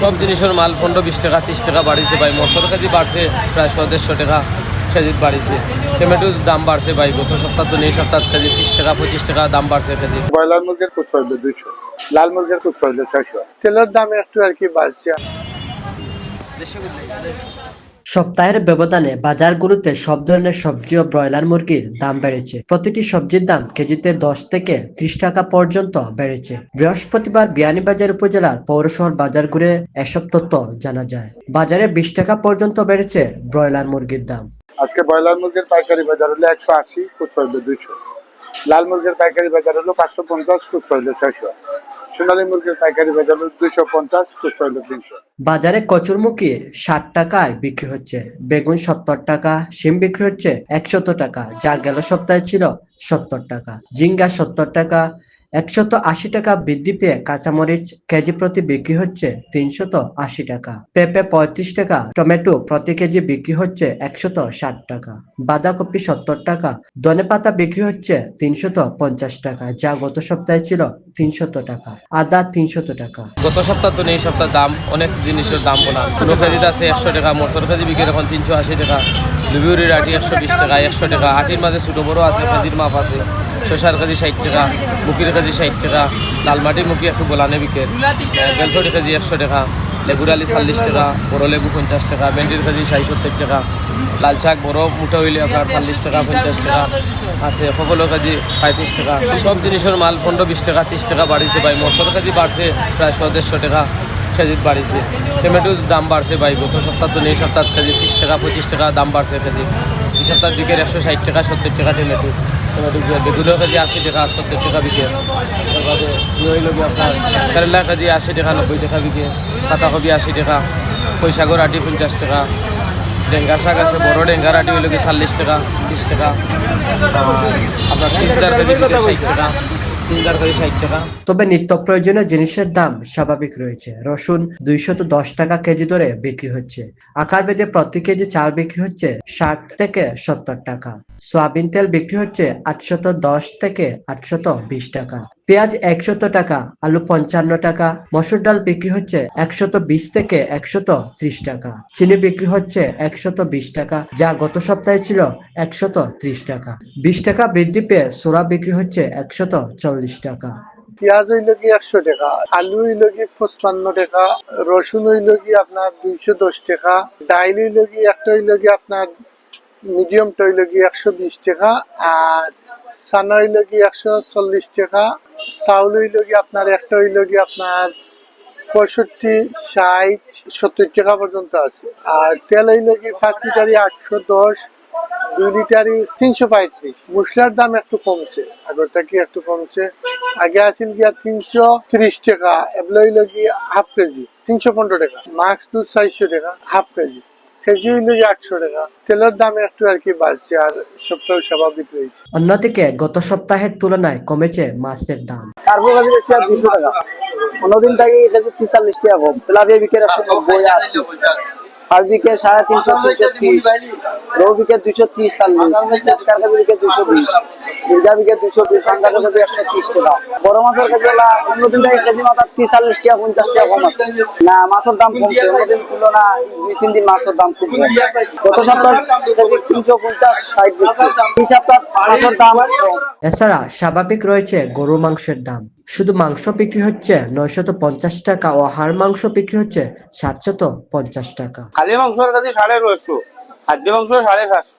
সব জিনিসের মাল পনেরো বিশ টাকা তিরিশ টাকা বাড়িছে ভাই। মটর কেজি বাড়ছে প্রায় শো দেড়শো টাকা কেজিত বাড়িছে। টমেটোর দাম বাড়ছে ভাই গত সপ্তাহ তো নেই সপ্তাহ কেজি তিরিশ টাকা পঁচিশ টাকা দাম বাড়ছে কেজি। ব্রয়লার মুরগির কুচ হইল দুইশো। লাল মুরগির কুচ হইল ছয়শো। তেলের দাম একটু আর কি বাড়ছে। সপ্তাহের ব্যবধানে বাজারগুলোতে সব ধরনের সবজি ও ব্রয়লার মুরগির দাম বেড়েছে। প্রতিটি সবজির দাম কেজিতে দশ থেকে ত্রিশ টাকা পর্যন্ত বেড়েছে। বৃহস্পতিবার বিয়ানীবাজার উপজেলার পৌরশহর বাজার ঘুরে এসব তথ্য জানা যায়। বাজারে বিশ টাকা পর্যন্ত বেড়েছে ব্রয়লার মুরগির দাম। আজকে ব্রয়লার মুরগির পাইকারি বাজার হলো একশো আশি কুচ হইল দুইশো। লাল মুরগির পাইকারি বাজার হলো পাঁচশো পঞ্চাশ কুচ হইল ছয়শো। সোনালী মুরগির পাইকারি বাজার দুইশো পঞ্চাশ খুচরা তিনশো। বাজারে কচুরমুখী ষাট টাকায় বিক্রি হচ্ছে, বেগুন সত্তর টাকা, শিম বিক্রি হচ্ছে একশত টাকা, যা গেল সপ্তাহে ছিল সত্তর টাকা জিঙ্গা সত্তর টাকা একশত আশি টাকা বৃদ্ধি পেয়ে কাঁচামরিচ কেজি প্রতি বিক্রি হচ্ছে তিনশত আশি টাকা। পেঁপে পঁয়ত্রিশ টাকা, টমেটো প্রতি কেজি বিক্রি হচ্ছে একশত ষাট টাকা। বাঁধাকপি সত্তর টাকা ধনেপাতা বিক্রি হচ্ছে তিনশত পঞ্চাশ টাকা, যা গত সপ্তাহে ছিল তিনশত টাকা, আদা তিনশত টাকা। গত সপ্তাহ তো নেই সপ্তাহ দাম, অনেক জিনিসের দাম কোনো কেজিতে আছে একশো টাকা মটর কেজি বিক্রি এখন তিনশো আশি টাকা। লুবিউরির আটি একশো বিশ টাকা, একশো টাকা। আটির মাঝে ছোটো বড়ো আছে কেজির মাপ আছে। শসার কেজি ষাট টাকা মুখির কেজি ষাট টাকা, লালমাটির মুখি একটু গোলানে বিকের বেলফড়ি কেজি একশো টাকা, লেবুর আলি চল্লিশ টাকা, বড় লেবু পঞ্চাশ টাকা, ভেন্ডির কেজি ষাট সত্তর টাকা, লাল শাক বড় মুঠো হইলে আপনার চল্লিশ টাকা, পঞ্চাশ টাকা, আছে সকলো কেজি পঁয়ত্রিশ টাকা, সব জিনিসের মাল পনেরো বিশ টাকা, তিরিশ টাকা বাড়িছে ভাই, মটর কেজি বাড়ছে প্রায় শো দেড়শো টাকা কেজি বাড়িছে, টমেটোর দাম বাড়ছে ভাই, গত সপ্তাহ তো নেই, সপ্তাহ কেজি তিরিশ টাকা, পঁচিশ টাকা দাম বাড়ছে কেজি, এই সপ্তাহ বিকেল একশো ষাট টাকা, সত্তর টাকা টমেটো। বেগুনের কেজি আশি টাকা, সত্তর টাকা বিকে। তারপরে রইল গিয়ে আপনার কেরালা কেজি আশি টাকা, নব্বই টাকা বিকে। পাতাকপি আশি টাকা পয়সাগর আটি পঞ্চাশ টাকা। ডেঙ্গা শাক আছে, বড় ডেঙ্গার আটি ওই গিয়ে চল্লিশ টাকা বিশ টাকা। আপনার ষাট টাকা। ষাট টাকা। তবে নিত্য প্রয়োজনীয় জিনিসের দাম স্বাভাবিক রয়েছে। রসুন দুইশত দশ টাকা কেজি দরে বিক্রি হচ্ছে। আকার বেদে প্রতি কেজি চাল বিক্রি হচ্ছে ষাট থেকে সত্তর টাকা। সয়াবিন তেল বিক্রি হচ্ছে আটশত দশ থেকে আটশত বিশ টাকা। পেঁয়াজ একশত টাকা, আলু পঞ্চান্ন টাকা, মসুর ডাল বিক্রি হচ্ছে একশত বিশ থেকে একশত ত্রিশ টাকা, চিনি বিক্রি হচ্ছে একশত বিশ টাকা, যা গত সপ্তাহে ছিল একশত ত্রিশ টাকা। বিশ টাকা বৃদ্ধি পেয়ে সোরা বিক্রি হচ্ছে একশত চল্লিশ টাকা। পেঁয়াজ হইল কি একশো টাকা, আলু হইল কি পঁচপান্ন টাকা, রসুন হইল কি আপনার দুইশো দশ টাকা, ডাইল হইল কি একটা হইল কি আপনার মিডিয়ামটা হইল কি একশো বিশ টাকা, আর সানা হইল কি একশো চল্লিশ টাকা চাউল হইল কি আপনার একটা হইল কি আপনার পঁয়ষট্টি, ষাট, সত্তর টাকা পর্যন্ত আছে। আর তেল হইল কি পাঁচ লিটারই আটশো দশ, দুই লিটারই তিনশো পঁয়ত্রিশ। মশলার দাম একটু কমছে, আগরটা কি একটু কমছে? আগে আসিল গিয়া তিনশো ত্রিশ টাকা, এগুলো হইল কি হাফ কেজি, তিনশো পনেরো টাকা। মাক্স দুধ চারশো টাকা, হাফ কেজি। কেজি হইল কি আটশো টাকা। তেলের দাম একটু আর বাড়ছে আর সপ্তাহ স্বাভাবিক রয়েছে। অন্যদিকে গত সপ্তাহের তুলনায় কমেছে মাছের দাম। অন্যদিন থেকে কেজি তিরিশ টাকা কম। তেলাপিয়া বিকের একশো নব্বই আর সাড়ে তিনশো তিনশো ত্রিশ রৌ বিকেল দুশো ত্রিশ চল্লিশ কার কেজি বিকেল দুশো বিশ। একশো ত্রিশ টাকা। বড় মাছের কেজি হলো অন্যদিন থেকে কেজি মাথা তিরিশ চল্লিশ টাকা পঞ্চাশ টাকা কম আছে। না মাছের দাম কমছে অন্যদিন তুলনা দুই তিন দিন মাছের দাম খুব গত সপ্তাহ কেজি তিনশো পঞ্চাশ ষাট বেশি। এই সপ্তাহ মাছের দাম এছাড়া স্বাভাবিক রয়েছে গরুর মাংসের দাম। শুধু মাংস বিক্রি হচ্ছে নয়শত পঞ্চাশ টাকা ও হাড় মাংস বিক্রি হচ্ছে সাতশত পঞ্চাশ টাকা। খালি মাংসের কাছে সাড়ে নয়শো হাড্ডি মাংস সাড়ে সাতশো।